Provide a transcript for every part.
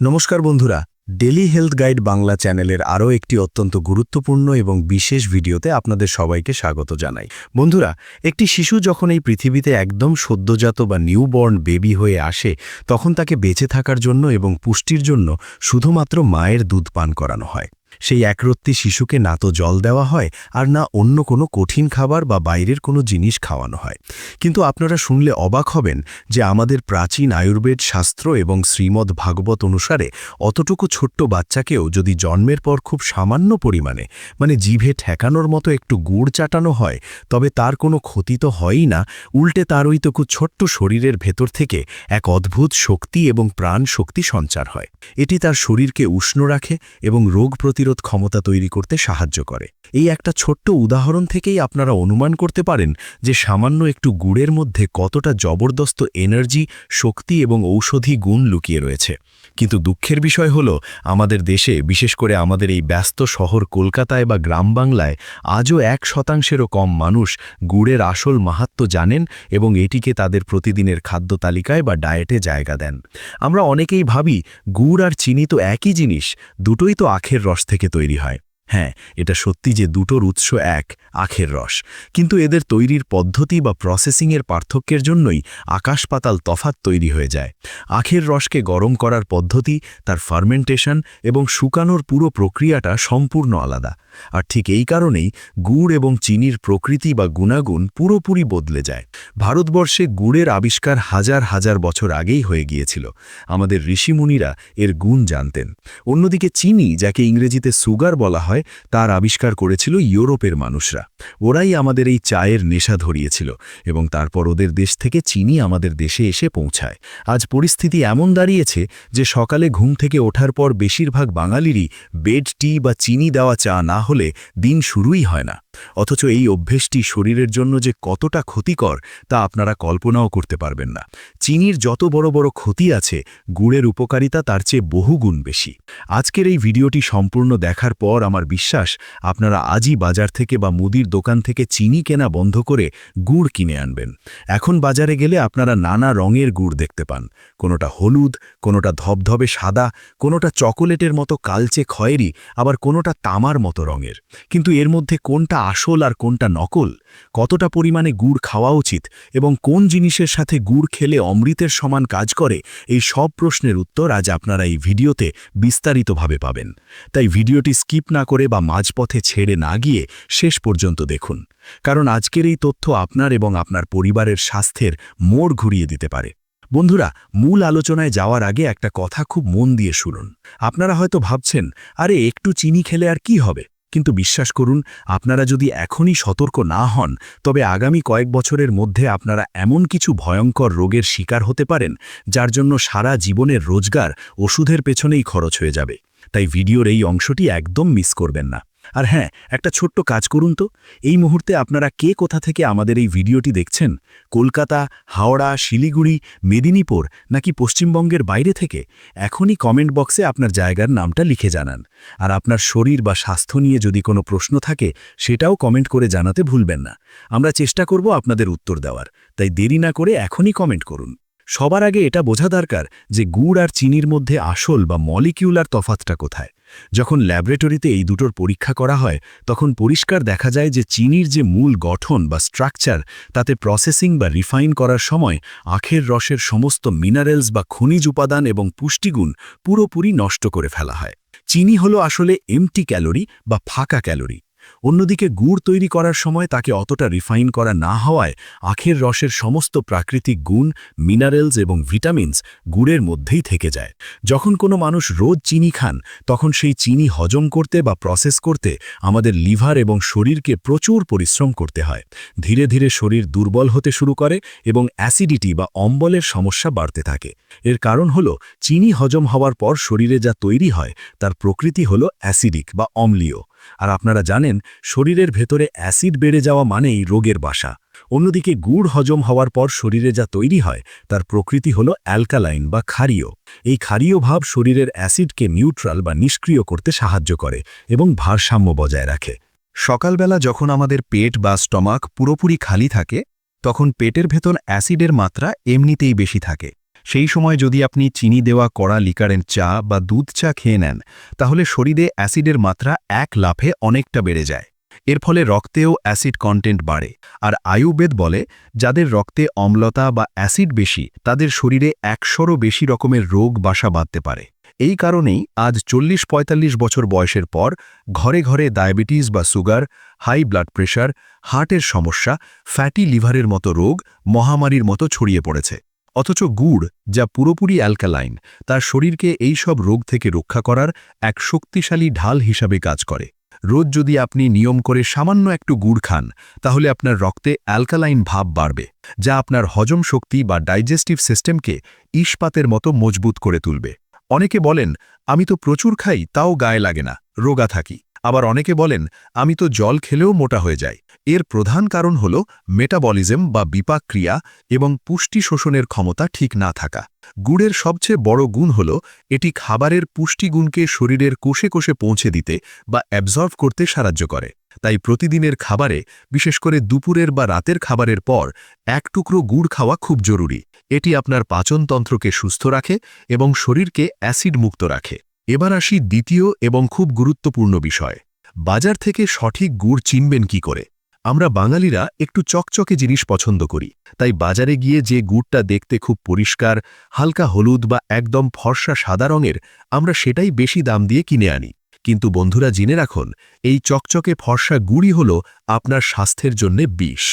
নমস্কার বন্ধুরা daily health guide Bangla চ্যানেলের আরও একটি অত্যন্ত গুরুত্বপূর্ণ এবং বিশেষ ভিডিওতে আপনাদের সবাইকে স্বাগত জানাই। বন্ধুরা, একটি শিশু যখন এই পৃথিবীতে একদম সদ্যজাত বা নিউবর্ন বেবি হয়ে আসে, তখন তাকে বেঁচে থাকার জন্য এবং পুষ্টির জন্য শুধুমাত্র মায়ের দুধ পান করানো হয়। সেই একরত্তি শিশুকে না তো জল দেওয়া হয় আর না অন্য কোনো কঠিন খাবার বা বাইরের কোনো জিনিস খাওয়ানো হয়। কিন্তু আপনারা শুনলে অবাক হবেন যে আমাদের প্রাচীন আয়ুর্বেদ শাস্ত্র এবং শ্রীমদ্ ভাগবত অনুসারে অতটুকু ছোট্ট বাচ্চাকেও যদি জন্মের পর খুব সামান্য পরিমাণে মানে জিভে ঠেকানোর মতো একটু গুড় চাটানো হয়, তবে তার কোনো ক্ষতি তো হয়ই না, উল্টে তার ওই ওইটুকু ছোট্ট শরীরের ভেতর থেকে এক অদ্ভুত শক্তি এবং প্রাণ শক্তি সঞ্চার হয়। এটি তার শরীরকে উষ্ণ রাখে এবং রোগ প্রতিরোধ ক্ষমতা তৈরি করতে সাহায্য করে। এই একটা ছোট্ট উদাহরণ থেকেই আপনারা অনুমান করতে পারেন যে সামান্য একটু গুড়ের মধ্যে কতটা জবরদস্ত এনার্জি, শক্তি এবং ঔষধি গুণ লুকিয়ে রয়েছে। কিন্তু দুঃখের বিষয় হল, আমাদের দেশে, বিশেষ করে আমাদের এই ব্যস্ত শহর কলকাতায় বা গ্রাম বাংলায়, আজও এক শতাংশেরও কম মানুষ গুড়ের আসল মাহাত্ম জানেন এবং এটিকে তাদের প্রতিদিনের খাদ্য তালিকায় বা ডায়েটে জায়গা দেন। আমরা অনেকেই ভাবি, গুড় আর চিনি তো একই জিনিস, দুটোই তো আখের রস থেকে তৈরি হয়। হ্যাঁ এটা সত্যি যে দুটোর উৎস এক, আখের রস। কিন্তু এদের তৈরির পদ্ধতি বা প্রসেসিংয়ের পার্থক্যের জন্যই আকাশ পাতাল তফাত তৈরি হয়ে যায়। আখের রসকে গরম করার পদ্ধতি, তার ফার্মেন্টেশন এবং শুকানোর পুরো প্রক্রিয়াটা সম্পূর্ণ আলাদা। আর ঠিক এই কারণেই গুড় এবং চিনির প্রকৃতি বা গুণাগুণ পুরোপুরি বদলে যায়। ভারতবর্ষে গুড়ের আবিষ্কার হাজার হাজার বছর আগেই হয়ে গিয়েছিল। আমাদের ঋষিমুনিরা এর গুণ জানতেন। অন্যদিকে চিনি, যাকে ইংরেজিতে সুগার বলা হয় তার আবিষ্কার করেছিল ইউরোপের মানুষরা। ওরাই আমাদের এই চায়ের নেশা ধরিয়েছিল এবং তারপর ওদের দেশ থেকে চিনি আমাদের দেশে এসে পৌঁছায়। আজ পরিস্থিতি এমন দাঁড়িয়েছে যে সকালে ঘুম থেকে ওঠার পর বেশিরভাগ বাঙালিরই বেড, টি বা চিনি দেওয়া চা না হলে দিন শুরুই হয় না। অথচ এই অভ্যেসটি শরীরের জন্য যে কতটা ক্ষতিকর, তা আপনারা কল্পনাও করতে পারবেন না। চিনির যত বড় বড় ক্ষতি আছে, গুড়ের উপকারিতা তার চেয়ে বহুগুণ বেশি। আজকের এই ভিডিওটি সম্পূর্ণ দেখার পর আমার বিশ্বাস, আপনারা আজই বাজার থেকে বা মুদির দোকান থেকে চিনি কেনা বন্ধ করে গুড় কিনে আনবেন। এখন বাজারে গেলে আপনারা নানা রঙের গুড় দেখতে পান। কোনোটা হলুদ, কোনোটা ধবধবে সাদা, কোনোটা চকোলেটের মতো কালচে খয়েরি, আবার কোনোটা তামার মতো রঙের। কিন্তু এর মধ্যে কোনটা আসল আর কোনটা নকল কতটা পরিমাণে গুড় খাওয়া উচিত এবং কোন জিনিসের সাথে গুড় খেলে অমৃতের সমান কাজ করে, এই সব প্রশ্নের উত্তর আজ আপনারা এই ভিডিওতে বিস্তারিতভাবে পাবেন। তাই ভিডিওটি স্কিপ না করে বা মাঝপথে ছেড়ে না গিয়ে শেষ পর্যন্ত দেখুন, কারণ আজকের এই তথ্য আপনার এবং আপনার পরিবারের স্বাস্থ্যের মোড় ঘুরিয়ে দিতে পারে। বন্ধুরা, মূল আলোচনায় যাওয়ার আগে একটা কথা খুব মন দিয়ে শুনুন। আপনারা হয়তো ভাবছেন, আরে, একটু চিনি খেলে আর কি হবে? কিন্তু বিশ্বাস করুন, আপনারা যদি এখনই সতর্ক না হন, তবে আগামী কয়েক বছরের মধ্যে আপনারা এমন কিছু ভয়ঙ্কর রোগের শিকার হতে পারেন, যার জন্য সারা জীবনের রোজগার ওষুধের পেছনেই খরচ হয়ে যাবে। তাই ভিডিওর এই অংশটি একদম মিস করবেন না। আর হ্যাঁ একটা ছোট্ট কাজ করুন তো। এই মুহূর্তে আপনারা কে কোথা থেকে আমাদের এই ভিডিওটি দেখছেন? কলকাতা, হাওড়া, শিলিগুড়ি, মেদিনীপুর নাকি পশ্চিমবঙ্গের বাইরে থেকে? এখনই কমেন্ট বক্সে আপনার জায়গার নামটা লিখে জানান। আর আপনার শরীর বা স্বাস্থ্য নিয়ে যদি কোনো প্রশ্ন থাকে, সেটাও কমেন্ট করে জানাতে ভুলবেন না। আমরা চেষ্টা করব আপনাদের উত্তর দেওয়ার। তাই দেরি না করে এখনই কমেন্ট করুন। সবার আগে এটা বোঝা দরকার যে গুড় আর চিনির মধ্যে আসল বা মলিকিউলার তফাতটা কোথায়। যখন ল্যাবরেটরিতে এই দুটোর পরীক্ষা করা হয়, তখন পরিষ্কার দেখা যায় যে চিনির যে মূল গঠন বা স্ট্রাকচার তাতে প্রসেসিং বা রিফাইন করার সময় আখের রসের সমস্ত মিনারেলস বা খনিজ উপাদান এবং পুষ্টিগুণ পুরোপুরি নষ্ট করে ফেলা হয়। চিনি হলো আসলে এমটি ক্যালোরি বা ফাঁকা ক্যালোরি অন্যদিকে গুড় তৈরি করার সময় তাকে অতটা রিফাইন করা না হওয়ায় আখের রসের সমস্ত প্রাকৃতিক গুণ, মিনারেলস এবং ভিটামিনস গুড়ের মধ্যেই থেকে যায়। যখন কোনো মানুষ রোজ চিনি খান, তখন সেই চিনি হজম করতে বা প্রসেস করতে আমাদের লিভার এবং শরীরকে প্রচুর পরিশ্রম করতে হয়। ধীরে ধীরে শরীর দুর্বল হতে শুরু করে এবং অ্যাসিডিটি বা অম্বলের সমস্যা বাড়তে থাকে। এর কারণ হল, চিনি হজম হওয়ার পর শরীরে যা তৈরি হয়, তার প্রকৃতি হল অ্যাসিডিক বা অম্লীয়। আর আপনারা জানেন, শরীরের ভেতরে অ্যাসিড বেড়ে যাওয়া মানেই রোগের বাসা। অন্যদিকে গুড় হজম হওয়ার পর শরীরে যা তৈরি হয়, তার প্রকৃতি হল অ্যালকালাইন বা ক্ষারীয়। এই ক্ষারীয় ভাব শরীরের অ্যাসিডকে নিউট্রাল বা নিষ্ক্রিয় করতে সাহায্য করে এবং ভারসাম্য বজায় রাখে। সকালবেলা যখন আমাদের পেট বা স্টমাক পুরোপুরি খালি থাকে, তখন পেটের ভেতর অ্যাসিডের মাত্রা এমনিতেই বেশি থাকে। সেই সময় যদি আপনি চিনি দেওয়া কড়া লিকারের চা বা দুধ চা খেয়ে নেন, তাহলে শরীরে অ্যাসিডের মাত্রা এক লাফে অনেকটা বেড়ে যায়। এর ফলে রক্তেও অ্যাসিড কন্টেন্ট বাড়ে। আর আয়ুর্বেদ বলে, যাদের রক্তে অম্লতা বা অ্যাসিড বেশি, তাদের শরীরে একশোরও বেশি রকমের রোগ বাসা বাঁধতে পারে। এই কারণেই আজ চল্লিশ পঁয়তাল্লিশ বছর বয়সের পর ঘরে ঘরে ডায়াবেটিস বা সুগার, হাই ব্লাড প্রেশার, হার্টের সমস্যা, ফ্যাটি লিভারের মতো রোগ, মহামারীর মতো ছড়িয়ে পড়েছে। অথচ গুড়, যা পুরোপুরি অ্যালকালাইন, তার শরীরকে এই সব রোগ থেকে রক্ষা করার এক শক্তিশালী ঢাল হিসাবে কাজ করে। রোজ যদি আপনি নিয়ম করে সামান্য একটু গুড় খান, তাহলে আপনার রক্তে অ্যালকালাইন ভাব বাড়বে, যা আপনার হজম শক্তি বা ডাইজেস্টিভ সিস্টেমকে ইস্পাতের মতো মজবুত করে তুলবে। অনেকে বলেন, আমি তো প্রচুর খাই, তাও গায়ে লাগে না, রোগা থাকি। আবার অনেকে বলেন, আমি তো জল খেলেও মোটা হয়ে যাই। এর প্রধান কারণ হল মেটাবলিজম বা বিপাক ক্রিয়া এবং পুষ্টি শোষণের ক্ষমতা ঠিক না থাকা। গুড়ের সবচেয়ে বড় গুণ হল এটি খাবারের পুষ্টিগুণকে শরীরের কোষে কোষে পৌঁছে দিতে বা অ্যাবজর্ভ করতে সাহায্য করে। তাই প্রতিদিনের খাবারে, বিশেষ করে দুপুরের বা রাতের খাবারের পর, এক টুকরো গুড় খাওয়া খুব জরুরি। এটি আপনার পাচনতন্ত্রকে সুস্থ রাখে এবং শরীরকে অ্যাসিড মুক্ত রাখে। এবার আসি দ্বিতীয় এবং খুব গুরুত্বপূর্ণ বিষয়। বাজার থেকে সঠিক গুড় চিনবেন কি করে? আমরা বাঙালিরা একটু চকচকে জিনিস পছন্দ করি, তাই বাজারে গিয়ে যে গুড়টা দেখতে খুব পরিষ্কার, হালকা হলুদ বা একদম ফর্সা সাদা রঙের, আমরা সেটাই বেশি দাম দিয়ে কিনে আনি। কিন্তু বন্ধুরা, জেনে রাখুন, এই চকচকে ফর্সা গুড়ই হল আপনার স্বাস্থ্যের জন্যে বিষ।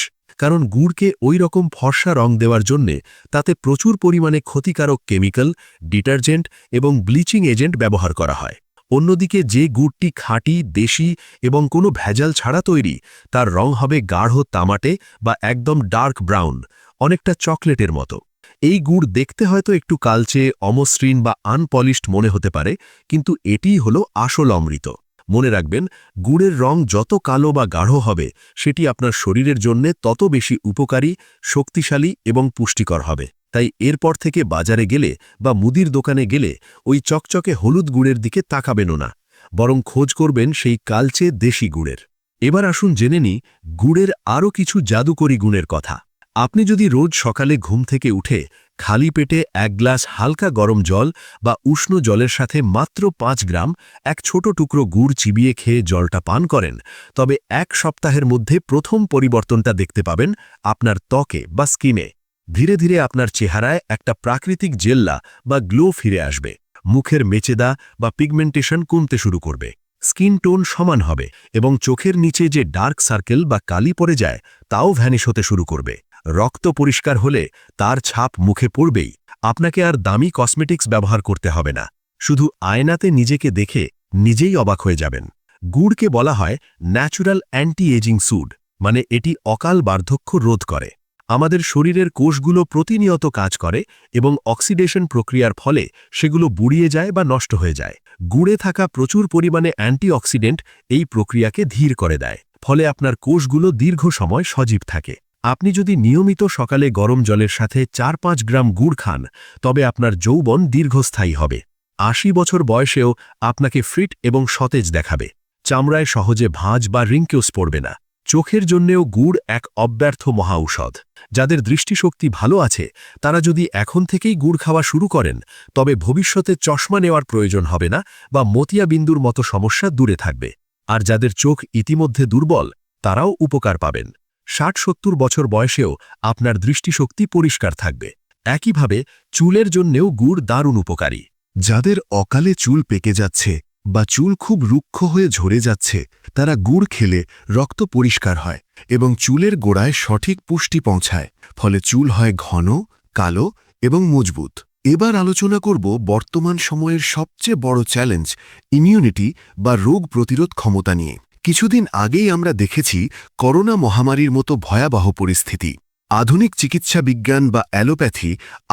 কারণ গুড়কে ওই রকম ফর্সা রং দেওয়ার জন্যে তাতে প্রচুর পরিমাণে ক্ষতিকারক কেমিক্যাল, ডিটারজেন্ট এবং ব্লিচিং এজেন্ট ব্যবহার করা হয়। অন্যদিকে যে গুড়টি খাঁটি, দেশি এবং কোনো ভেজাল ছাড়া তৈরি, তার রং হবে গাঢ় তামাটে বা একদম ডার্ক ব্রাউন, অনেকটা চকলেটের মতো। এই গুড় দেখতে হয়তো একটু কালচে, অমসৃণ বা আনপলিশড মনে হতে পারে, কিন্তু এটিই হল আসল অমৃত। মনে রাখবেন, গুড়ের রং যত কালো বা গাঢ় হবে, সেটি আপনার শরীরের জন্যে তত বেশি উপকারী, শক্তিশালী এবং পুষ্টিকর হবে। তাই এরপর থেকে বাজারে গেলে বা মুদির দোকানে গেলে ওই চকচকে হলুদ গুড়ের দিকে তাকাবেনও না। বরং খোঁজ করবেন সেই কালচে দেশি গুড়ের। এবার আসুন জেনে নি গুড়ের আরও কিছু জাদুকরী গুণের কথা। আপনি যদি রোজ সকালে ঘুম থেকে উঠে খালি পেটে এক গ্লাস হালকা গরম জল বা উষ্ণ জলের সাথে মাত্র পাঁচ গ্রাম এক ছোট টুকরো গুড় চিবিয়ে খেয়ে জলটা পান করেন। তবে এক সপ্তাহের মধ্যে প্রথম পরিবর্তনটা দেখতে পাবেন আপনার ত্বকে বা স্কিনে। ধীরে ধীরে আপনার চেহারায় একটা প্রাকৃতিক জেল্লা বা গ্লো ফিরে আসবে। মুখের মেচেদা বা পিগমেন্টেশন কমতে শুরু করবে। স্কিন টোন সমান হবে এবং চোখের নিচে যে ডার্ক সার্কেল বা কালি পড়ে যায়, তাও ভ্যানিশ হতে শুরু করবে। রক্ত পরিষ্কার হলে তার ছাপ মুখে পড়বেই। আপনাকে আর দামি কসমেটিক্স ব্যবহার করতে হবে না। শুধু আয়নাতে নিজেকে দেখে নিজেই অবাক হয়ে যাবেন। গুড়কে বলা হয় ন্যাচুরাল অ্যান্টি এজিং সুড মানে এটি অকাল বার্ধক্য রোধ করে। আমাদের শরীরের কোষগুলো প্রতিনিয়ত কাজ করে এবং অক্সিডেশন প্রক্রিয়ার ফলে সেগুলো বুড়িয়ে যায় বা নষ্ট হয়ে যায়। গুড়ে থাকা প্রচুর পরিমাণে অ্যান্টিঅক্সিডেন্ট এই প্রক্রিয়াকে ধীর করে দেয়, ফলে আপনার কোষগুলো দীর্ঘ সময় সজীব থাকে। আপনি যদি নিয়মিত সকালে গরম জলের সাথে চার পাঁচ গ্রাম গুড় খান, তবে আপনার যৌবন দীর্ঘস্থায়ী হবে। আশি বছর বয়সেও আপনাকে ফিট এবং সতেজ দেখাবে। চামড়ায় সহজে ভাঁজ বা রিঙ্কেউস পড়বে না। চোখের জন্যেও গুড় এক অব্যর্থ মহাঔষধ যাদের দৃষ্টিশক্তি ভালো আছে, তারা যদি এখন থেকেই গুড় খাওয়া শুরু করেন, তবে ভবিষ্যতে চশমা নেওয়ার প্রয়োজন হবে না বা মতিয়া বিন্দুর মতো সমস্যা দূরে থাকবে। আর যাদের চোখ ইতিমধ্যে দুর্বল, তারাও উপকার পাবেন। ষাট সত্তর বছর বয়সেও আপনার দৃষ্টিশক্তি পরিষ্কার থাকবে। একইভাবে চুলের জন্যেও গুড় দারুণ উপকারী। যাদের অকালে চুল পেকে যাচ্ছে বা চুল খুব রুক্ষ হয়ে ঝরে যাচ্ছে, তারা গুড় খেলে রক্ত পরিষ্কার হয় এবং চুলের গোড়ায় সঠিক পুষ্টি পৌঁছায়, ফলে চুল হয় ঘন, কালো এবং মজবুত। এবার আলোচনা করব বর্তমান সময়ের সবচেয়ে বড় চ্যালেঞ্জ ইমিউনিটি বা রোগ প্রতিরোধ ক্ষমতা নিয়ে। কিছুদিন আগেই আমরা দেখেছি করোনা মহামারীর মতো ভয়াবহ পরিস্থিতি। আধুনিক চিকিৎসা বিজ্ঞান বা অ্যালোপ্যাথি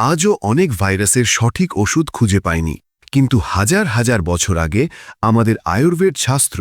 আজও অনেক ভাইরাসের সঠিক ওষুধ খুঁজে পায়নি। কিন্তু হাজার হাজার বছর আগে আমাদের আয়ুর্বেদ শাস্ত্র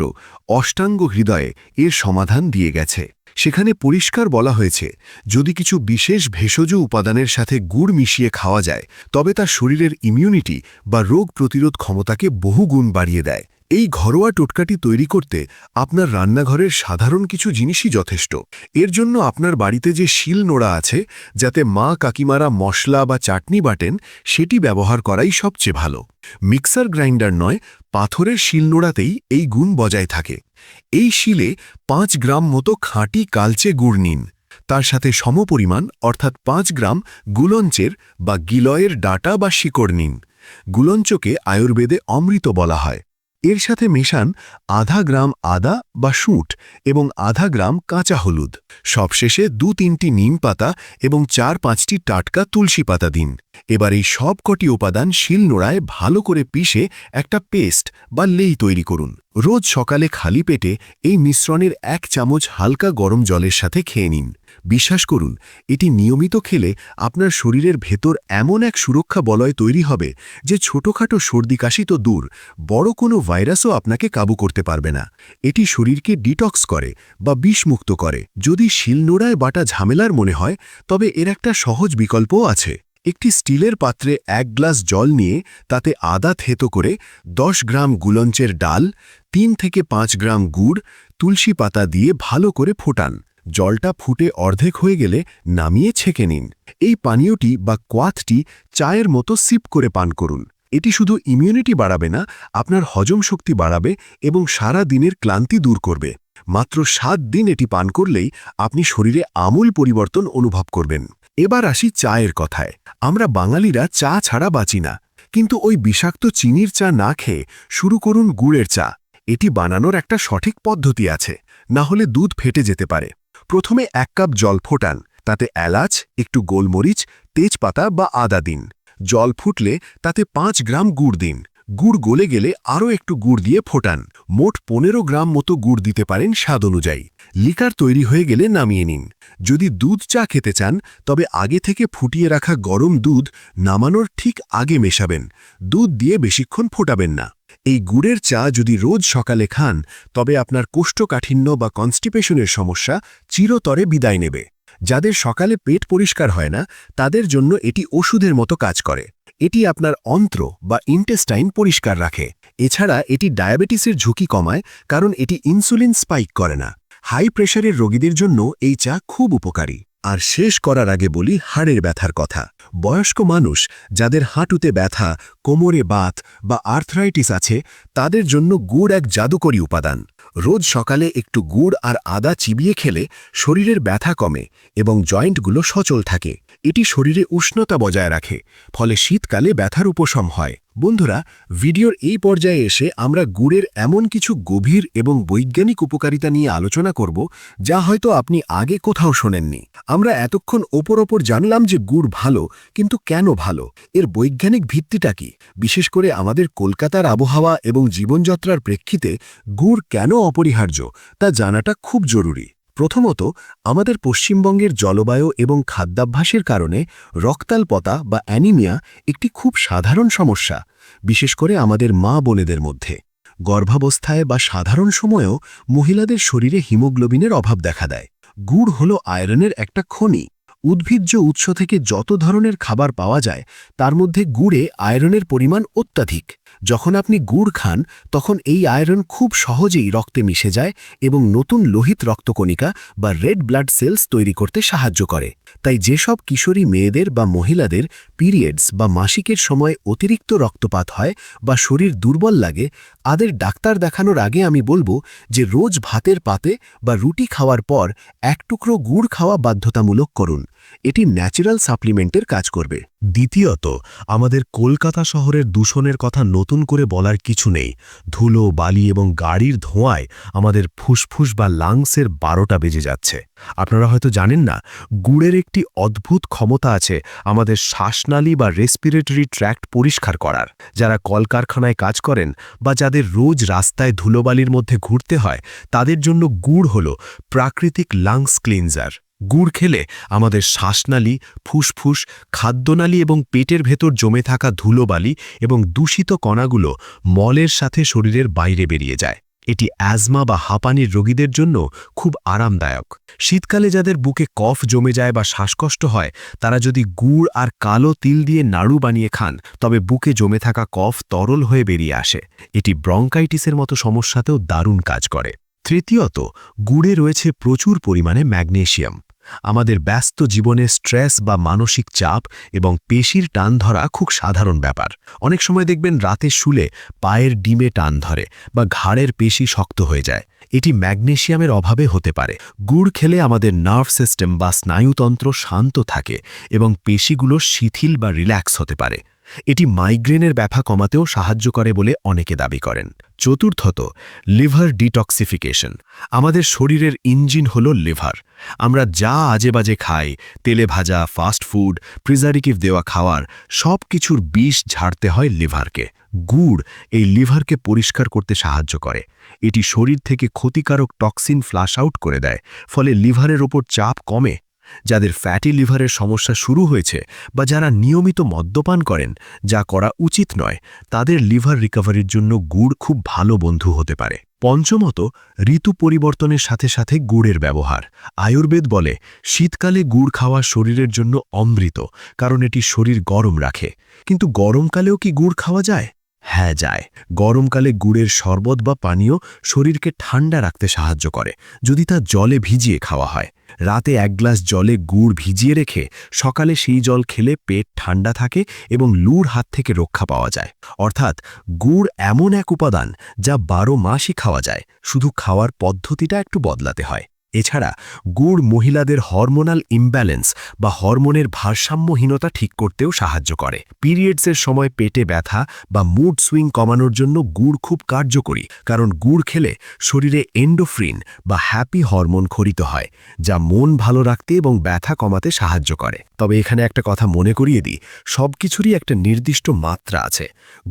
অষ্টাঙ্গ হৃদয়ে এর সমাধান দিয়ে গেছে। সেখানে পরিষ্কার বলা হয়েছে, যদি কিছু বিশেষ ভেষজ উপাদানের সাথে গুড় মিশিয়ে খাওয়া যায়, তবে তা শরীরের ইমিউনিটি বা রোগ প্রতিরোধ ক্ষমতাকে বহুগুণ বাড়িয়ে দেয়। এই ঘরোয়া টোটকাটি তৈরি করতে আপনার রান্নাঘরের সাধারণ কিছু জিনিসই যথেষ্ট। এর জন্য আপনার বাড়িতে যে শিল নোড়া আছে, যাতে মা কাকিমারা মশলা বা চাটনি বাটেন, সেটি ব্যবহার করাই সবচেয়ে ভালো। মিক্সার গ্রাইন্ডার নয়, পাথরের শিলনোড়াতেই এই গুণ বজায় থাকে। এই শিলে পাঁচ গ্রাম মতো খাঁটি কালচে গুড় নিন। তার সাথে সমপরিমাণ, অর্থাৎ পাঁচ গ্রাম গুলঞ্চের বা গিলয়ের ডাটা বা শিকড় নিন। গুলঞ্চকে আয়ুর্বেদে অমৃত বলা হয়। এর সাথে মেশান আধা গ্রাম আদা বা শুঁট এবং আধা গ্রাম কাঁচা হলুদ। সবশেষে দু তিনটি নিম পাতা এবং চার পাঁচটি টাটকা তুলসী পাতা দিন। এবার এই সবকটি উপাদান শিলনোড়ায় ভালো করে পিষে একটা পেস্ট বা লেই তৈরি করুন। রোজ সকালে খালি পেটে এই মিশ্রণের এক চামচ হালকা গরম জলের সাথে খেয়ে নিন। বিশ্বাস করুন, এটি নিয়মিত খেলে আপনার শরীরের ভেতর এমন এক সুরক্ষা বলয় তৈরি হবে যে ছোটখাটো সর্দি কাশি তো দূর, বড় কোনো ভাইরাসও আপনাকে কাবু করতে পারবে না। এটি শরীরকে ডিটক্স করে বা বিষমুক্ত করে। যদি শিলনোড়ায় বাটা ঝামেলার মনে হয়, তবে এর একটা সহজ বিকল্পও আছে। একটি স্টিলের পাত্রে এক গ্লাস জল নিয়ে তাতে আদা থেতো করে দশ গ্রাম গুলঞ্চের ডাল, তিন থেকে পাঁচ গ্রাম গুড়, তুলসী পাতা দিয়ে ভালো করে ফোটান। জলটা ফুটে অর্ধেক হয়ে গেলে নামিয়ে ছেঁকে নিন। এই পানীয়টি বা কোয়াথটি চায়ের মতো সিপ করে পান করুন। এটি শুধু ইমিউনিটি বাড়াবে না, আপনার হজম শক্তি বাড়াবে এবং সারা দিনের ক্লান্তি দূর করবে। মাত্র সাত দিন এটি পান করলেই আপনি শরীরে আমূল পরিবর্তন অনুভব করবেন। এবার আসি চায়ের কথায়। আমরা বাঙালিরা চা ছাড়া বাঁচি না। কিন্তু ওই বিষাক্ত চিনির চা না খেয়ে শুরু করুন গুড়ের চা। এটি বানানোর একটা সঠিক পদ্ধতি আছে। না হলে দুধ ফেটে যেতে পারে। প্রথমে এক কাপ জল ফোটান, তাতে এলাচ, একটু গোলমরিচ, তেজপাতা বা আদা দিন। জল ফুটলে তাতে পাঁচ গ্রাম গুড় দিন। গুড় গলে গেলে আরও একটু গুড় দিয়ে ফোটান। মোট পনেরো গ্রাম মতো গুড় দিতে পারেন স্বাদ অনুযায়ী। লিকার তৈরি হয়ে গেলে নামিয়ে নিন। যদি দুধ চা খেতে চান, তবে আগে থেকে ফুটিয়ে রাখা গরম দুধ নামানোর ঠিক আগে মেশাবেন। দুধ দিয়ে বেশিক্ষণ ফোটাবেন না। এই গুড়ের চা যদি রোজ সকালে খান, তবে আপনার কোষ্ঠকাঠিন্য বা কনস্টিপেশনের সমস্যা চিরতরে বিদায় নেবে। যাদের সকালে পেট পরিষ্কার হয় না, তাদের জন্য এটি ওষুধের মতো কাজ করে। এটি আপনার অন্ত্র বা ইন্টেস্টাইন পরিষ্কার রাখে। এছাড়া এটি ডায়াবেটিসের ঝুঁকি কমায়, কারণ এটি ইনসুলিন স্পাইক করে না। হাই প্রেশারের রোগীদের জন্য এই চা খুব উপকারী। আর শেষ করার আগে বলি হাড়ের ব্যথার কথা। বয়স্ক মানুষ যাদের হাঁটুতে ব্যথা, কোমরে বাত বা আর্থরাইটিস আছে, তাদের জন্য গুড় এক জাদুকরী উপাদান। রোজ সকালে একটু গুড় আর আদা চিবিয়ে খেলে শরীরের ব্যথা কমে এবং জয়েন্টগুলো সচল থাকে। এটি শরীরে উষ্ণতা বজায় রাখে, ফলে শীতকালে ব্যথার উপশম হয়। বন্ধুরা, ভিডিওর এই পর্যায়ে এসে আমরা গুড়ের এমন কিছু গভীর এবং বৈজ্ঞানিক উপকারিতা নিয়ে আলোচনা করব, যা হয়তো আপনি আগে কোথাও শোনেননি। আমরা এতক্ষণ ওপর ওপর জানলাম যে গুড় ভালো, কিন্তু কেন ভালো? এর বৈজ্ঞানিক ভিত্তিটা কি? বিশেষ করে আমাদের কলকাতার আবহাওয়া এবং জীবনযাত্রার প্রেক্ষিতে গুড় কেন অপরিহার্য, তা জানাটা খুব জরুরি। প্রথমত, আমাদের পশ্চিমবঙ্গের জলবায়ু এবং খাদ্যাভ্যাসের কারণে রক্তাল্পতা বা অ্যানিমিয়া একটি খুব সাধারণ সমস্যা, বিশেষ করে আমাদের মা বোনেদের মধ্যে। গর্ভাবস্থায় বা সাধারণ সময়েও মহিলাদের শরীরে হিমোগ্লোবিনের অভাব দেখা দেয়। গুড় হল আয়রনের একটা খনি। উদ্ভিজ্জ উৎস থেকে যত ধরনের খাবার পাওয়া যায়, তার মধ্যে গুড়ে আয়রনের পরিমাণ অত্যাধিক। যখন আপনি গুড় খান, তখন এই আয়রন খুব সহজেই রক্তে মিশে যায় এবং নতুন লোহিত রক্তকণিকা বা রেড ব্লাড সেলস তৈরি করতে সাহায্য করে। তাই যেসব কিশোরী মেয়েদের বা মহিলাদের পিরিয়ডস বা মাসিকের সময় অতিরিক্ত রক্তপাত হয় বা শরীর দুর্বল লাগে, তাদের ডাক্তার দেখানোর আগে আমি বলব যে রোজ ভাতের পাতে বা রুটি খাওয়ার পর এক টুকরো গুড় খাওয়া বাধ্যতামূলক করুন। এটি ন্যাচারাল সাপ্লিমেন্টের কাজ করবে। দ্বিতীয়ত, আমাদের কলকাতা শহরের দূষণের কথা নতুন করে বলার কিছু নেই। ধুলো, বালি এবং গাড়ির ধোঁয়ায় আমাদের ফুসফুস বা লাংসের বারোটা বেজে যাচ্ছে। আপনারা হয়তো জানেন না, গুড়ের একটি অদ্ভুত ক্ষমতা আছে আমাদের শ্বাসনালী বা রেসপিরেটরি ট্র্যাক্ট পরিষ্কার করার। যারা কলকারখানায় কাজ করেন বা যাদের রোজ রাস্তায় ধুলোবালির মধ্যে ঘুরতে হয়, তাদের জন্য গুড় হল প্রাকৃতিক লাংস ক্লিনজার। গুড় খেলে আমাদের শ্বাসনালী, ফুসফুস, খাদ্যনালী এবং পেটের ভেতর জমে থাকা ধুলোবালি এবং দূষিত কণাগুলো মলের সাথে শরীরের বাইরে বেরিয়ে যায়। এটি অ্যাজমা বা হাঁপানির রোগীদের জন্য খুব আরামদায়ক। শীতকালে যাদের বুকে কফ জমে যায় বা শ্বাসকষ্ট হয়, তারা যদি গুড় আর কালো তিল দিয়ে নাড়ু বানিয়ে খান, তবে বুকে জমে থাকা কফ তরল হয়ে বেরিয়ে আসে। এটি ব্রঙ্কাইটিসের মতো সমস্যাতেও দারুণ কাজ করে। তৃতীয়ত, গুড়ে রয়েছে প্রচুর পরিমাণে ম্যাগনেশিয়াম। আমাদের ব্যস্ত জীবনে স্ট্রেস বা মানসিক চাপ এবং পেশির টান ধরা খুব সাধারণ ব্যাপার। অনেক সময় দেখবেন রাতে শুলে পায়ের ডিমে টান ধরে বা ঘাড়ের পেশি শক্ত হয়ে যায়। এটি ম্যাগনেশিয়ামের অভাবে হতে পারে। গুড় খেলে আমাদের নার্ভ সিস্টেম বা স্নায়ুতন্ত্র শান্ত থাকে এবং পেশিগুলো শিথিল বা রিল্যাক্স হতে পারে। এটি মাইগ্রেনের ব্যথা কমাতেও সাহায্য করে বলে অনেকে দাবি করেন। চতুর্থত লিভার ডিটক্সিফিকেশন আমাদের শরীরের ইঞ্জিন হল লিভার আমরা যা আজে বাজে খাই, তেলে ভাজা ফাস্ট ফুড প্রিজারিটিভ দেওয়া খাওয়ার সব কিছুর বিষ ঝাড়তে হয় লিভারকে গুড় এই লিভারকে পরিষ্কার করতে সাহায্য করে। এটি শরীর থেকে ক্ষতিকারক টক্সিন ফ্লাশ আউট করে দেয়, ফলে লিভারের ওপর চাপ কমে। যাদের ফ্যাটি লিভারের সমস্যা শুরু হয়েছে বা যারা নিয়মিত মদ্যপান করেন, যা করা উচিত নয়, তাদের লিভার রিকভারির জন্য গুড় খুব ভালো বন্ধু হতে পারে। পঞ্চমত, ঋতু পরিবর্তনের সাথে সাথে গুড়ের ব্যবহার। আয়ুর্বেদ বলে, শীতকালে গুড় খাওয়া শরীরের জন্য অমৃত, কারণ এটি শরীর গরম রাখে। কিন্তু গরমকালেও কি গুড় খাওয়া যায়? হ্যাঁ যায়। গরমকালে গুড়ের শরবত বা পানীয় শরীরকে ঠান্ডা রাখতে সাহায্য করে, যদি তা জলে ভিজিয়ে খাওয়া হয়। রাতে এক গ্লাস জলে গুড় ভিজিয়ে রেখে সকালে সেই জল খেলে পেট ঠান্ডা থাকে এবং লুর হাত থেকে রক্ষা পাওয়া যায়। অর্থাৎ গুড় এমন এক উপাদান যা বারো মাসই খাওয়া যায়। শুধু খাওয়ার পদ্ধতিটা একটু বদলাতে হয়। এছাড়া গুড় মহিলাদের হরমোনাল ইমব্যালেন্স বা হরমোনের ভারসাম্যহীনতা ঠিক করতেও সাহায্য করে। পিরিয়ডসের সময় পেটে ব্যথা বা মুড সুইং কমানোর জন্য গুড় খুব কার্যকরী, কারণ গুড় খেলে শরীরে এন্ডোফ্রিন বা হ্যাপি হরমোন খরিত হয়, যা মন ভালো রাখতে এবং ব্যথা কমাতে সাহায্য করে। তবে এখানে একটা কথা মনে করিয়ে দিই সব কিছুরই একটা নির্দিষ্ট মাত্রা আছে।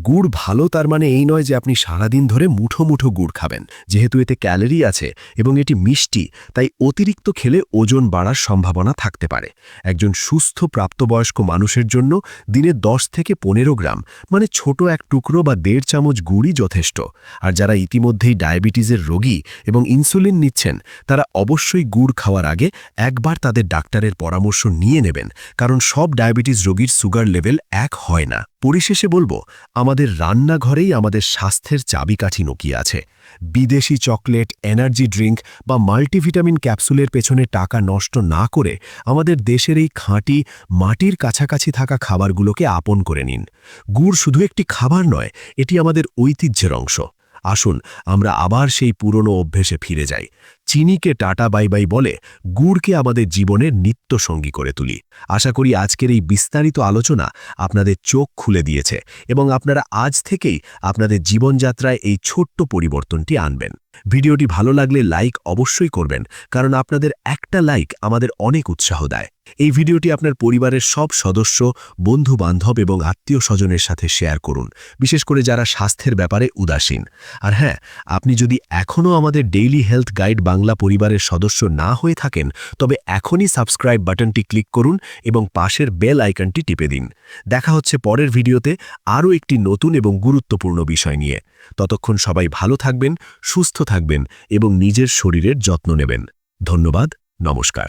গুড় ভালো তার মানে এই নয় যে আপনি সারাদিন ধরে মুঠো মুঠো গুড় খাবেন, যেহেতু এতে ক্যালোরি আছে এবং এটি মিষ্টি তাই অতিরিক্ত খেলে ওজন বাড়ার সম্ভাবনা থাকতে পারে। একজন সুস্থ প্রাপ্তবয়স্ক মানুষের জন্য দিনে 10 থেকে পনেরো গ্রাম মানে ছোট এক টুকরো বা দেড় চামচ গুড়ই যথেষ্ট। আর যারা ইতিমধ্যেই ডায়াবেটিসের রোগী এবং ইনসুলিন নিচ্ছেন, তারা অবশ্যই গুড় খাওয়ার আগে একবার তাদের ডাক্তারের পরামর্শ নিয়ে নেবেন, কারণ সব ডায়াবেটিস রোগীর সুগার লেভেল এক হয় না। পরিশেষে বলব, আমাদের রান্নাঘরেই আমাদের স্বাস্থ্যের চাবিকাঠি নকিয়ে আছে। বিদেশি চকলেট, এনার্জি ড্রিঙ্ক বা মাল্টিভিটামিন ক্যাপসুলের পেছনে টাকা নষ্ট না করে আমাদের দেশের এই খাঁটি, মাটির কাছাকাছি থাকা খাবারগুলোকে আপন করে নিন। গুড় শুধু একটি খাবার নয়, এটি আমাদের ঐতিহ্যের অংশ। আসুন, আমরা আবার সেই পুরনো অভ্যেসে ফিরে যাই। চিনিকে টাটা বাই বাই বলে গুড়কে আমাদের জীবনের নিত্য সঙ্গী করে তুলি। আশা করি আজকের এই বিস্তারিত আলোচনা আপনাদের চোখ খুলে দিয়েছে এবং আপনারা আজ থেকেই আপনাদের জীবনযাত্রায় এই ছোট্ট পরিবর্তনটি আনবেন। ভিডিওটি ভালো লাগলে লাইক অবশ্যই করবেন, কারণ আপনাদের একটা লাইক আমাদের অনেক উৎসাহ দেয়। এই ভিডিওটি আপনার পরিবারের সব সদস্য বন্ধু বান্ধব এবং আত্মীয় স্বজনের সাথে শেয়ার করুন, বিশেষ করে যারা স্বাস্থ্যের ব্যাপারে উদাসীন। আর হ্যাঁ আপনি যদি এখনও আমাদের ডেইলি হেলথ গাইড বাংলা পরিবারের সদস্য না হয়ে থাকেন, তবে এখনই সাবস্ক্রাইব বাটনটি ক্লিক করুন এবং পাশের বেল আইকনটি টিপে দিন। দেখা হচ্ছে পরের ভিডিওতে আরও একটি নতুন এবং গুরুত্বপূর্ণ বিষয় নিয়ে। ততক্ষণ সবাই ভালো থাকবেন, সুস্থ থাকবেন এবং নিজের শরীরের যত্ন নেবেন। ধন্যবাদ, নমস্কার।